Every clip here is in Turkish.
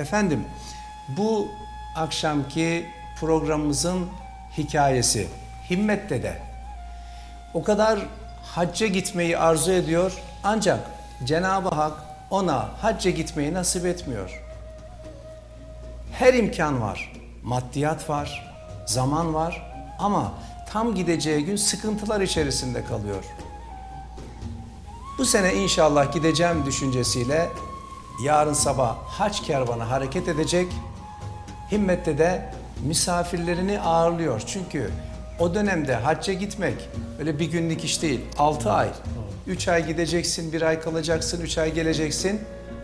Efendim bu akşamki programımızın hikayesi Himmet Dede. O kadar hacca gitmeyi arzu ediyor ancak Cenab-ı Hak ona hacca gitmeyi nasip etmiyor. Her imkan var. Maddiyat var, zaman var ama tam gideceği gün sıkıntılar içerisinde kalıyor. Bu sene inşallah gideceğim düşüncesiyle yarın sabah haç kervanı hareket edecek. Himmet'te de misafirlerini ağırlıyor. Çünkü o dönemde hacca gitmek öyle bir günlük iş değil. 6 ay. 3 ay gideceksin, 1 ay kalacaksın, 3 ay geleceksin.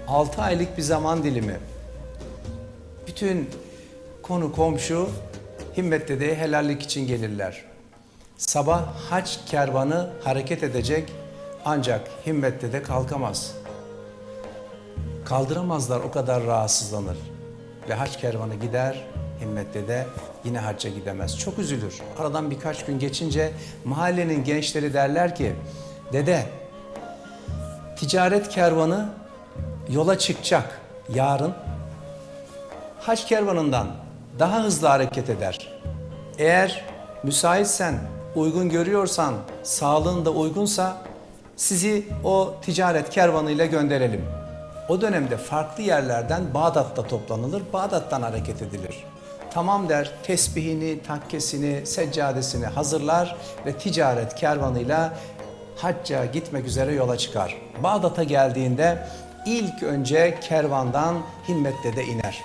6 aylık bir zaman dilimi. Bütün konu komşu Himmet Dede'ye helallik için gelirler. Sabah haç kervanı hareket edecek ancak Himmet Dede kalkamaz. Kaldıramazlar o kadar rahatsızlanır. Ve haç kervanı gider, Himmet Dede yine hacca gidemez. Çok üzülür. Aradan birkaç gün geçince mahallenin gençleri derler ki, Dede, ticaret kervanı yola çıkacak yarın. Haç kervanından daha hızlı hareket eder. Eğer müsaitsen, uygun görüyorsan, sağlığın da uygunsa sizi o ticaret kervanıyla gönderelim. O dönemde farklı yerlerden Bağdat'ta toplanılır, Bağdat'tan hareket edilir. Tamam der, tesbihini, takkesini, seccadesini hazırlar ve ticaret kervanıyla hacca gitmek üzere yola çıkar. Bağdat'a geldiğinde ilk önce kervandan Himmet'te de iner.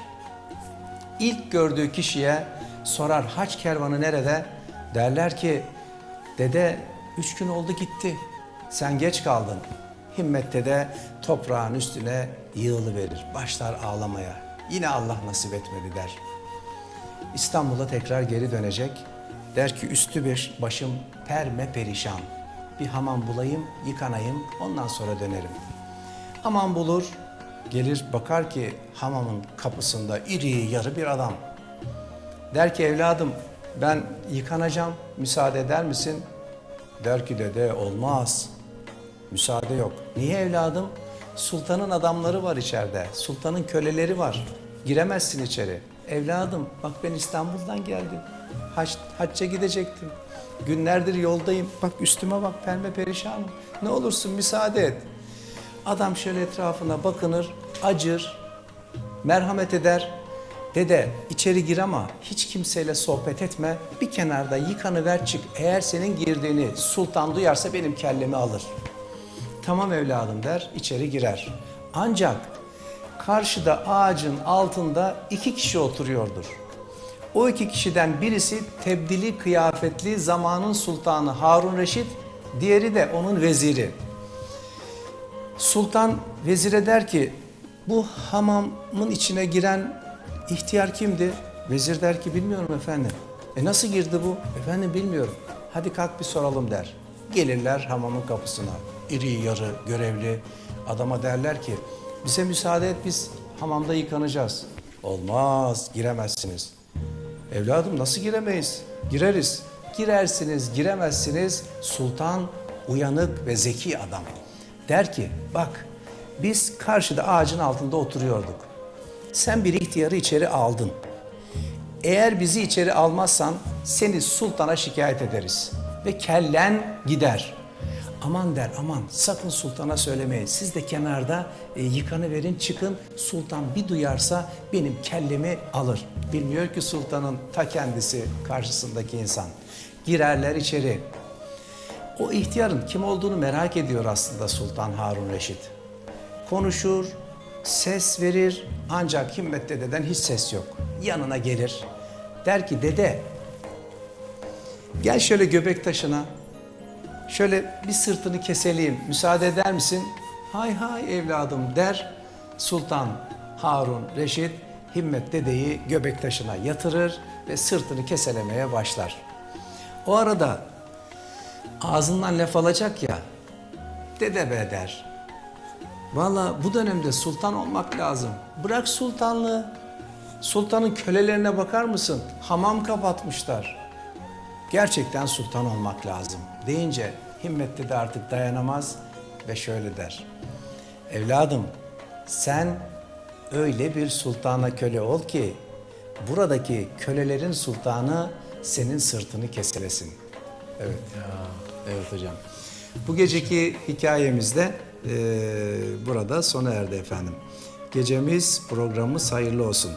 İlk gördüğü kişiye sorar haç kervanı nerede? Derler ki dede üç gün oldu gitti. Sen geç kaldın. Himmette de toprağın üstüne yığılıverir. Başlar ağlamaya. Yine Allah nasip etmedi der. İstanbul'a tekrar geri dönecek. Der ki üstü bir başım perme perişan. Bir hamam bulayım, yıkanayım, ondan sonra dönerim. Hamam bulur, gelir bakar ki hamamın kapısında iri yarı bir adam. Der ki evladım ben yıkanacağım, müsaade eder misin? Der ki dede olmaz. Müsaade yok. Niye evladım? Sultanın adamları var içeride. Sultanın köleleri var. Giremezsin içeri. Evladım bak ben İstanbul'dan geldim. Hac, hacca gidecektim. Günlerdir yoldayım. Bak üstüme bak pembe perişanım. Ne olursun müsaade et. Adam şöyle etrafına bakınır, acır, merhamet eder. Dede içeri gir ama hiç kimseyle sohbet etme. Bir kenarda yıkanıver çık. Eğer senin girdiğini sultan duyarsa benim kellemi alır. Tamam evladım der, içeri girer. Ancak karşıda ağacın altında iki kişi oturuyordur. O iki kişiden birisi tebdili kıyafetli zamanın sultanı Harun Reşit, diğeri de onun veziri. Sultan vezire der ki bu hamamın içine giren ihtiyar kimdi? Vezir der ki bilmiyorum efendim. E nasıl girdi bu? Efendim bilmiyorum. Hadi kalk bir soralım der. Gelirler hamamın kapısına. İri yarı görevli adama derler ki bize müsaade et biz hamamda yıkanacağız. Olmaz giremezsiniz. Evladım nasıl giremeyiz? Gireriz. Girersiniz, giremezsiniz. Sultan uyanık ve zeki adam. Der ki bak biz karşıda ağacın altında oturuyorduk. Sen bir ihtiyarı içeri aldın. Eğer bizi içeri almazsan seni sultana şikayet ederiz. Ve kellen gider. Aman der aman sakın sultana söylemeyin. Siz de kenarda e, yıkanı verin çıkın. Sultan bir duyarsa benim kellemi alır. Bilmiyor ki sultanın ta kendisi karşısındaki insan. Girerler içeri. O ihtiyarın kim olduğunu merak ediyor aslında Sultan Harun Reşit. Konuşur, ses verir ancak Himmet Dede'den hiç ses yok. Yanına gelir. Der ki dede gel şöyle göbek taşına şöyle bir sırtını keseleyim müsaade eder misin? Hay hay evladım der. Sultan Harun Reşit Himmet Dede'yi göbek taşına yatırır ve sırtını keselemeye başlar. O arada ağzından laf alacak ya, dede be der. Valla bu dönemde sultan olmak lazım. Bırak sultanlığı. Sultanın kölelerine bakar mısın? Hamam kapatmışlar. Gerçekten sultan olmak lazım deyince Himmetli de artık dayanamaz ve şöyle der. Evladım sen öyle bir sultana köle ol ki buradaki kölelerin sultanı senin sırtını keselesin. Evet. Evet hocam. Bu geceki hikayemiz de eee, burada sona erdi efendim. Gecemiz, programımız hayırlı olsun.